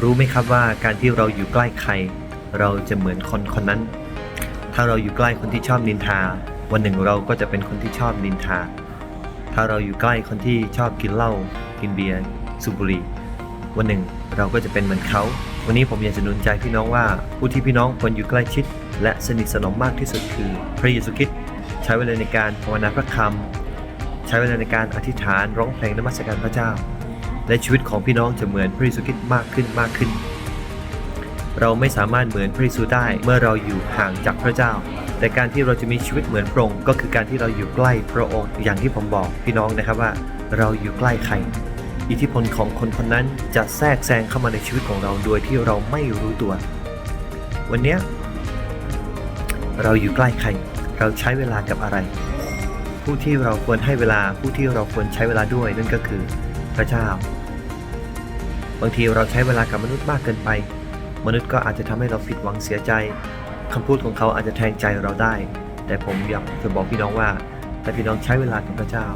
รู้ไหมครับว่าการที่เราอยู่ใกล้ใคร เราจะเหมือนคนคนนั้น ถ้าเราอยู่ใกล้คนที่ชอบนินทา วันหนึ่งเราก็จะเป็นคนที่ชอบนินทา ถ้าเราอยู่ใกล้คนที่ชอบกินเหล้ากินเบียร์สูบบุหรี่วันหนึ่งเราก็จะเป็นเหมือนเขา วันนี้ผมอยากจะนุนใจพี่น้องว่า ผู้ที่พี่น้องควรอยู่ใกล้ชิด และสนิทสนมมากที่สุดคือ พระเยซูคริสต์ใช้เวลาในการภาวนาพระคำใช้เวลาในการอธิษฐานร้องเพลงนมัสการพระเจ้า และชีวิตของพี่น้องจะเหมือนพระเยซูคริสต์มากขึ้นมากขึ้น เราไม่สามารถเหมือนพระเยซูได้เมื่อเราอยู่ห่างจากพระเจ้า แต่การที่เราจะมีชีวิตเหมือนพระองค์ก็คือการที่เราอยู่ใกล้พระองค์อย่างที่ผมบอกพี่น้องนะครับว่า เราอยู่ใกล้ใครอิทธิพลของคนคนนั้นจะแทรกแซงเข้ามาในชีวิตของเราโดยที่เราไม่รู้ตัว วันนี้เราอยู่ใกล้ใคร เราใช้เวลากับอะไร ผู้ที่เราควรให้เวลาผู้ที่เราควรใช้เวลาด้วยนั่นก็คือ พระเจ้า บางทีเราใช้เวลากับมนุษย์มากเกินไป มนุษย์ก็อาจจะทำให้เราผิดหวังเสียใจคำพูดของเขาอาจจะแทงใจเราได้ แต่ผมอยากจะบอกพี่น้องว่า ถ้าพี่น้องใช้เวลากับพระเจ้า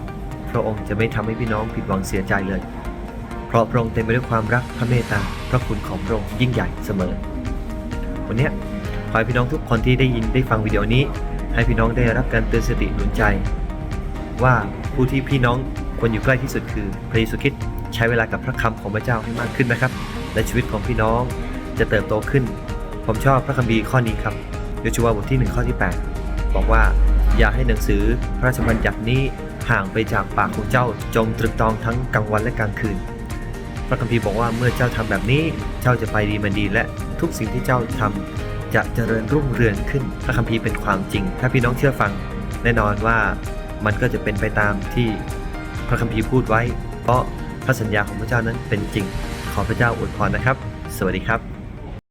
พระองค์จะไม่ทำให้พี่น้องผิดหวังเสียใจเลย เพราะพระองค์เต็มไปด้วยความรักพระเมตตาพระคุณของพระองค์ยิ่งใหญ่เสมอ วันนี้ขอให้พี่น้องทุกคนที่ได้ยินได้ฟังวิดีโอนี้ ให้พี่น้องได้รับการเตือนสติหนุนใจ ว่าผู้ที่พี่น้อง ควรอยู่ใกล้ที่สุดคือพระเยซูคริสต์ใช้เวลากับพระคำของพระเจ้าให้มากขึ้นนะครับ และชีวิตของพี่น้องจะเติบโตขึ้น ผมชอบพระคัมภีร์ข้อนี้ครับโยชูวาบทที่ 1 ข้อที่ 8 บอกว่า อย่าให้หนังสือพระราชบัญญัตินี้ห่างไปจากปากของเจ้าจงตรึกตรองทั้งกลางวันและกลางคืน พระคัมภีร์บอกว่าเมื่อเจ้าทำแบบนี้เจ้าจะไปดีมันดี และทุกสิ่งที่เจ้าทำจะเจริญรุ่งเรืองขึ้น พระคัมภีร์เป็นความจริง ถ้าพี่น้องเชื่อฟัง แน่นอนว่ามันก็จะเป็นไปตามที่ พระคัมภีร์พูดไว้ เพราะพระสัญญาของพระเจ้านั้นเป็นจริง ขอพระเจ้าอวยพรนะครับ สวัสดีครับ